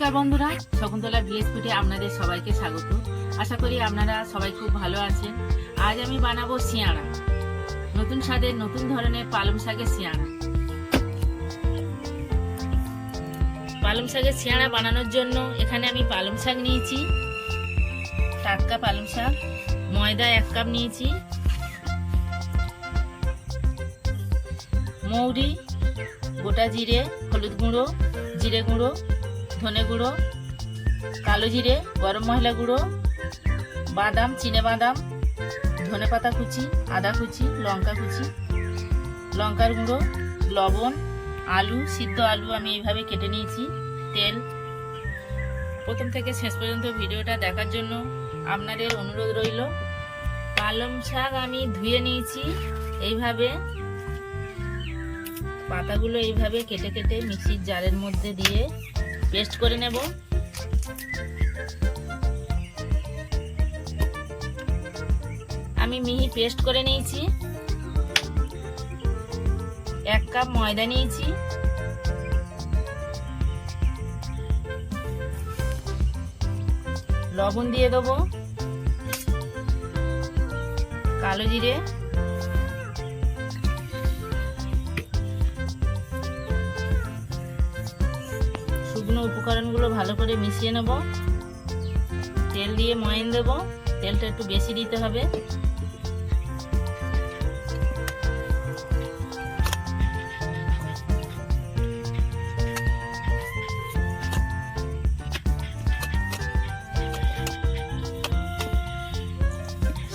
নমস্কার বন্ধুরা শকুন্তলা ফুটে আপনাদের সবাইকে স্বাগত। আশা করি আপনারা সবাই খুব ভালো আছেন। আজ আমি বানাবো সিয়াড়া নতুন স্বাদের নতুন ধরনের পালং শাকের সিয়াড়া পালং শাকের সিয়াড়া বানানোর জন্য এখানে আমি পালং শাক নিয়েছি টাটকা পালং শাক, ময়দা এক কাপ নিয়েছি, মৌরি, গোটা জিরে, হলুদ গুঁড়ো, জিরে গুঁড়ো ধনে গুঁড়ো, কালো জিরে, গরম মশলা গুঁড়ো, বাদাম, চিনে বাদাম, ধনে পাতা কুচি, আদা কুচি, লঙ্কা কুচি, লঙ্কার গুঁড়ো, লবণ, আলু, সিদ্ধ আলু আমি এইভাবে কেটে নিয়েছি, তেল। প্রথম থেকে শেষ পর্যন্ত ভিডিওটা দেখার জন্য আপনাদের অনুরোধ রইল। পালং শাক আমি ধুয়ে নিয়েছি, এইভাবে পাতাগুলো এইভাবে কেটে কেটে মিক্সির জারের মধ্যে দিয়ে পেস্ট করে নেব। আমি মিহি পেস্ট করে নিয়েছি। এক কাপ ময়দা নিয়েছি। লবণ দিয়ে দেবো। কালো জিরে। শুকনো উপকরণগুলো ভালো করে মিশিয়ে নেব। তেল দিয়ে ময়ন দেব। তেলটা একটু বেশি দিতে হবে।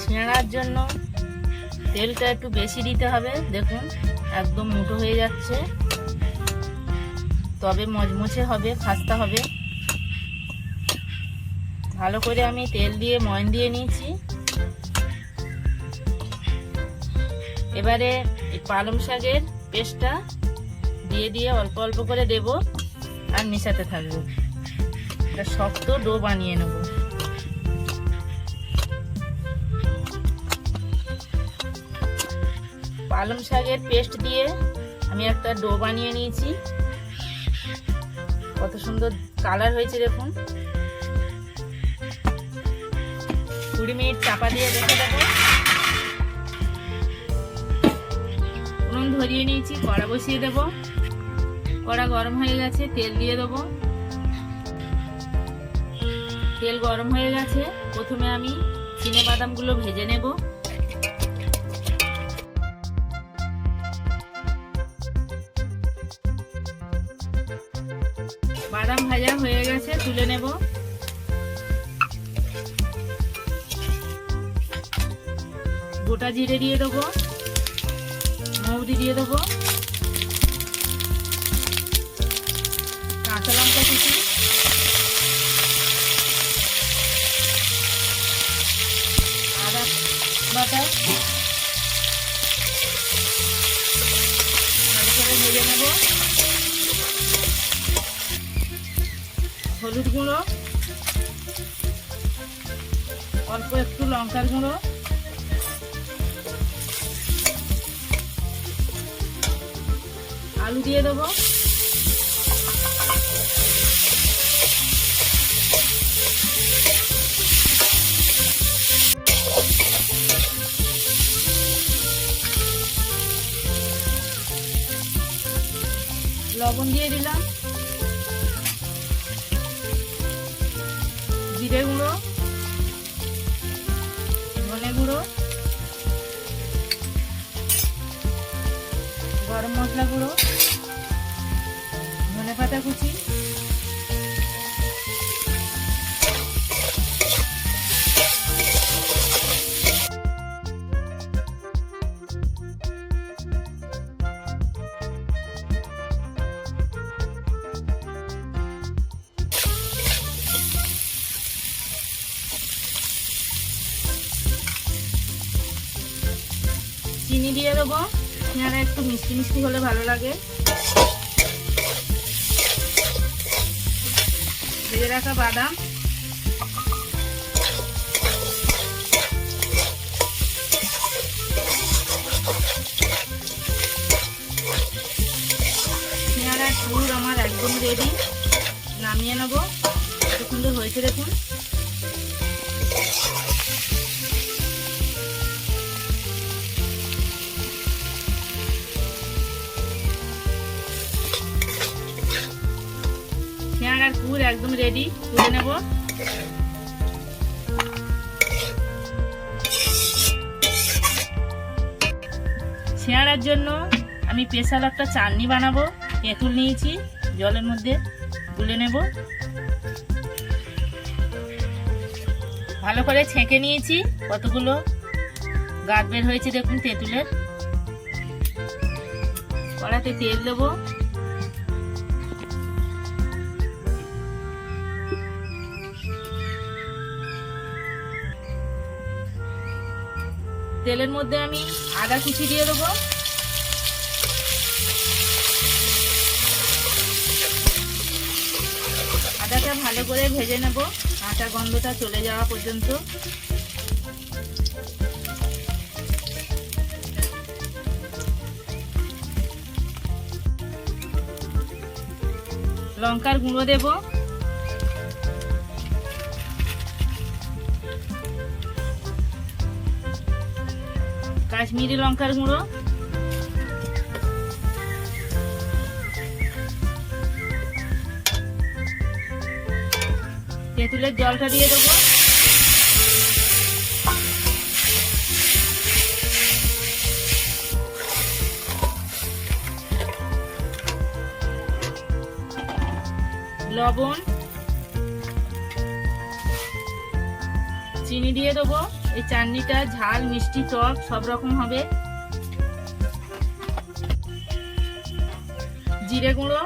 ছেঁড়ার জন্য তেলটা একটু বেশি দিতে হবে। দেখুন, একদম মুঠো হয়ে যাচ্ছে। তবে মচমচে হবে, খাস্তা হবে। ভালো করে আমি তেল দিয়ে, ময়ন দিয়ে নিয়েছি। এবারে পালং শাকের পেস্টটা দিয়ে দিয়ে অল্প অল্প করে দেব আর মেশাতে থাকব। একটা শক্ত ডো বানিয়ে নেব। পালং শাকের পেস্ট দিয়ে আমি একটা ডো বানিয়ে নিয়েছি। কত সুন্দর কালার হয়েছে দেখুন কুড়ি মিনিট চাপা দিয়ে রেখে দেবো। উনুন ধরিয়ে নিয়েছি, কড়া বসিয়ে দেব। কড়া গরম হয়ে গেছে, তেল দিয়ে দেবো। তেল গরম হয়ে গেছে, প্রথমে আমি চিনে বাদামগুলো ভেজে নেব। বাদাম ভাজা হয়ে গেছে, তুলে নেব। গোটা জিরে দিয়ে দেবো, মৌরি দিয়ে দেবো, কাঁচা লঙ্কা কিছু আদা বাটা হলুদ গুঁড়ো অল্প একটু লঙ্কার গুঁড়ো আলু দিয়ে দেবো। লবণ দিয়ে দিলাম। জিরে গুঁড়ো ধনে গুঁড়ো গরম মশলা গুঁড়ো ধনে পাতা কুচি দিয়ে দেবো। পেঁয়ারা একটু মিষ্টি মিষ্টি হলে ভালো লাগে। ভেজে রাখা বাদাম। পেঁয়ারা পুর আমার একদম রেডি নামিয়ে নামিয়ে নেব। কত সুন্দর হয়েছে দেখুন। কুর একদম রেডি তুলে নেব। শেয়ারার জন্য আমি স্পেশাল একটা চাটনি বানাবো, তেঁতুল নিয়েছি, জলের মধ্যে গুলে নেব। ভালো করে ছেঁকে নিয়েছি, কতগুলো গাছ বের হয়েছে দেখুন তেঁতুলের। কড়াতে তেল দেবো। তেলের মধ্যে আমি আদা কুচি দিয়ে দেবো। আদাটা ভালো করে ভেজে নেব। কাঁচা গন্ধটা চলে যাওয়া পর্যন্ত। লঙ্কার গুঁড়ো দেবো। কাশ্মীরি লঙ্কার গুঁড়ো। তেঁতুলের জলটা দিয়ে দেবো। লবণ। চিনি দিয়ে দেবো। এই চাটনিটা, ঝাল, মিষ্টি টক সব রকম হবে। জিরে গুঁড়ো,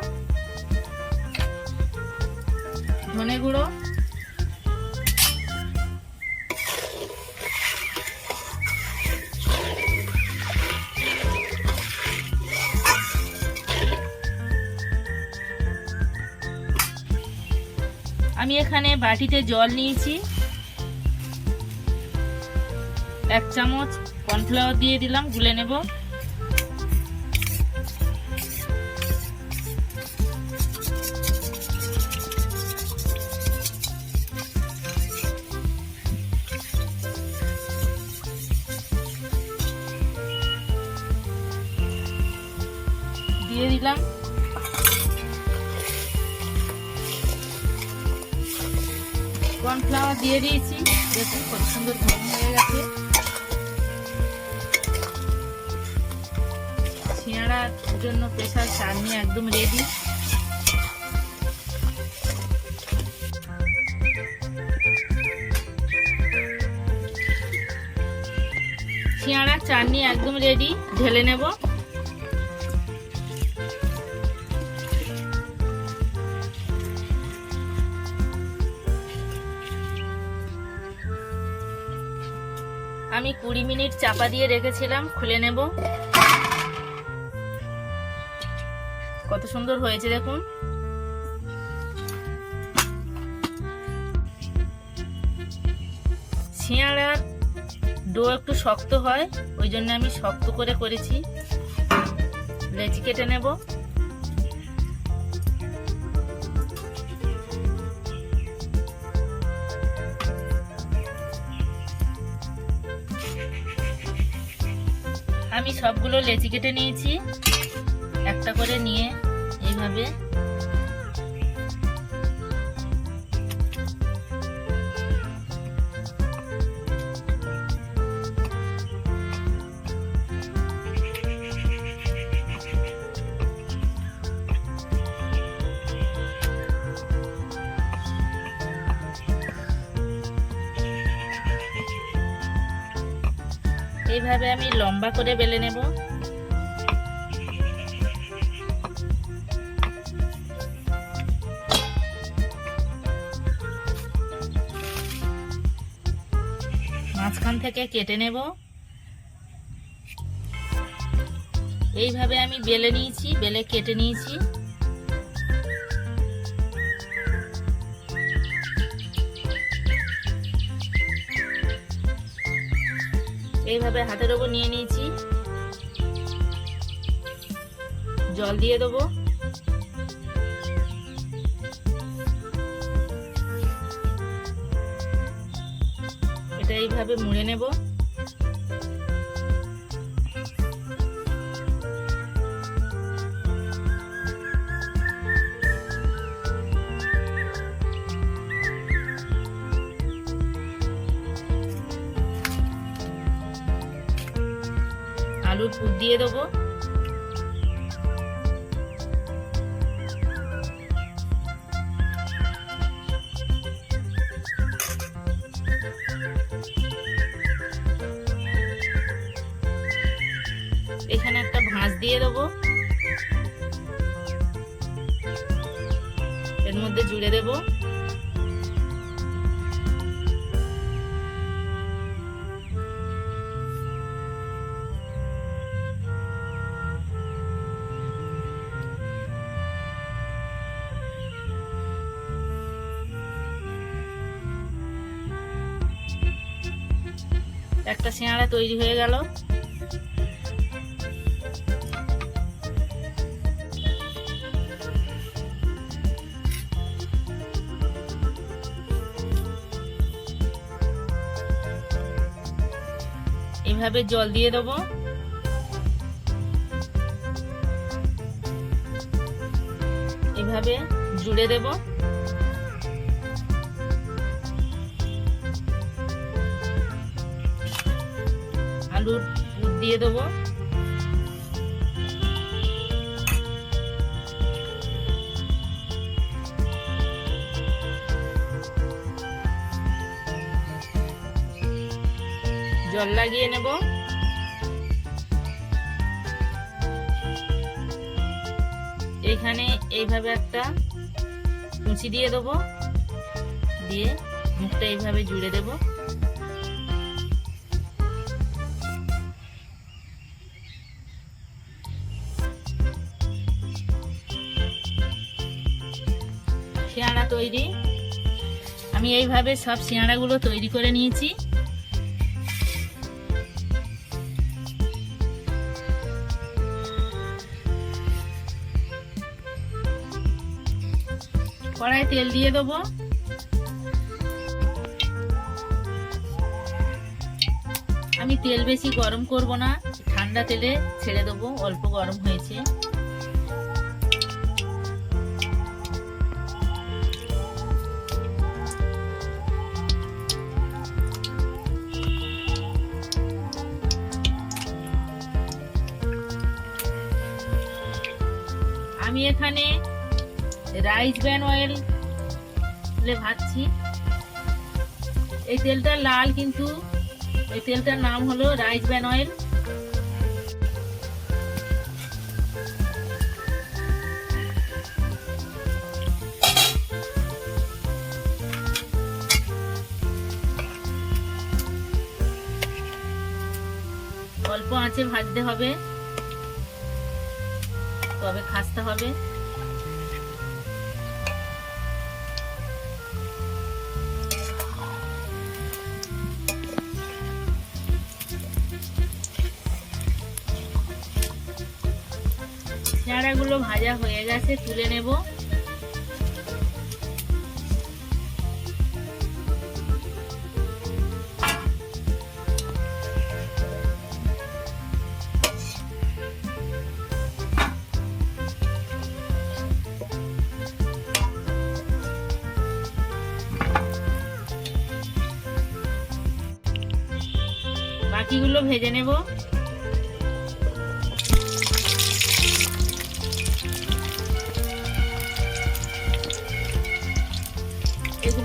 ধনে গুঁড়ো, আমি এখানে বাটিতে জল নিয়েছি। এক চামচ কর্নফ্লাওয়ার দিয়ে দিলাম, গুলে নেব। দিয়ে দিলাম। কর্নফ্লাওয়ার দিয়ে দিয়েছি, দেখুন কত সুন্দর ঘন হয়ে গেছে। সিঙ্গাড়ার জন্য প্রেশার চাটনি একদম রেডি সিঙ্গাড়ার চাটনি একদম রেডি ঢেলে নেব। আমি কুড়ি মিনিট চাপা দিয়ে রেখেছিলাম, খুলে নেব। সুন্দর হয়েছে, দেখুন। শিয়াড়ার ডো একটু শক্ত হয়, ওই জন্য আমি শক্ত করে করেছি। লেচি কেটে নেব। আমি সবগুলো লেচি কেটে নিয়েছি। একটা করে নিয়ে এইভাবে এইভাবে আমি লম্বা করে বেলে নেব। মাঝখান থেকে কেটে নেব। এইভাবে আমি বেলে নিয়েছি, বেলে কেটে নিয়েছি। এইভাবে হাতের ওপর নিয়ে নিয়েছি। জল দিয়ে দেবো। এইভাবে মুড়ে নেব। দিয়ে দেবো। এর মধ্যে জুড়ে দেবো। একটা সিঙাড়া তৈরি হয়ে গেল। এভাবে জল দিয়ে দেবো। এইভাবে জুড়ে দেব। আলুর দিয়ে দেবো। জল লাগিয়ে নেব। এইখানে এইভাবে একটা কুচি দিয়ে দেবো। দিয়ে মুখটা এইভাবে জুড়ে দেব। শিয়াড়া তৈরি। আমি এইভাবে সব শিয়াড়াগুলো তৈরি করে নিয়েছি। কড়াই তেল দিয়ে দেবো। আমি তেল বেশি গরম করব না, ঠান্ডা তেলে ছেড়ে দেবো, অল্প গরম হয়েছে। আমি এখানে রাইস ব্র্যান অয়েল ভাজছি। এই তেলটা লাল কিন্তু, এই তেলটার নাম হলো রাইস ব্র্যান অয়েল। অল্প আঁচে ভাজতে হবে। তবে খাসতে হবে। চারাগুলো ভাজা হয়ে গেছে তুলে নেব। বাকিগুলো ভেজে নেব।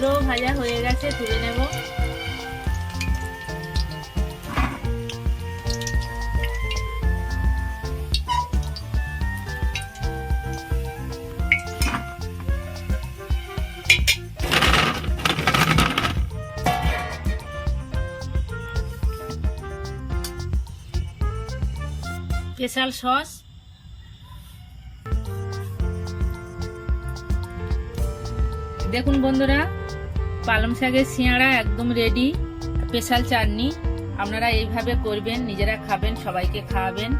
এগুলো ভাজা হয়ে গেছে তুলে নেব স্পেশাল সস দেখুন বন্ধুরা পালং শাকের সিয়াড়া একদম রেডি স্পেশাল চাটনি। আপনারা এইভাবে করবেন, নিজেরা খাবেন, সবাইকে খাওয়াবেন।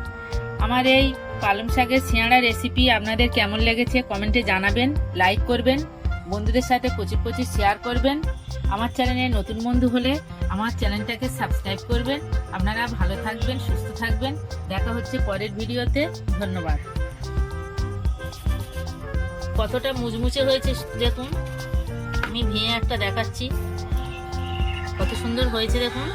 আমার এই পালং শাকের সিয়াড়া রেসিপি আপনাদের কেমন লেগেছে কমেন্টে জানাবেন লাইক করবেন, বন্ধুদের সাথে প্রচুর প্রচুর শেয়ার করবেন। আমার চ্যানেলে নতুন বন্ধু হলে আমার চ্যানেলটাকে সাবস্ক্রাইব করবেন। আপনারা ভালো থাকবেন, সুস্থ থাকবেন। দেখা হচ্ছে পরের ভিডিওতে। ধন্যবাদ। কতটা মুচমুচে হয়েছে দেখুন। আমি ভেঙে একটা দেখাচ্ছি। কত সুন্দর হয়েছে দেখুন।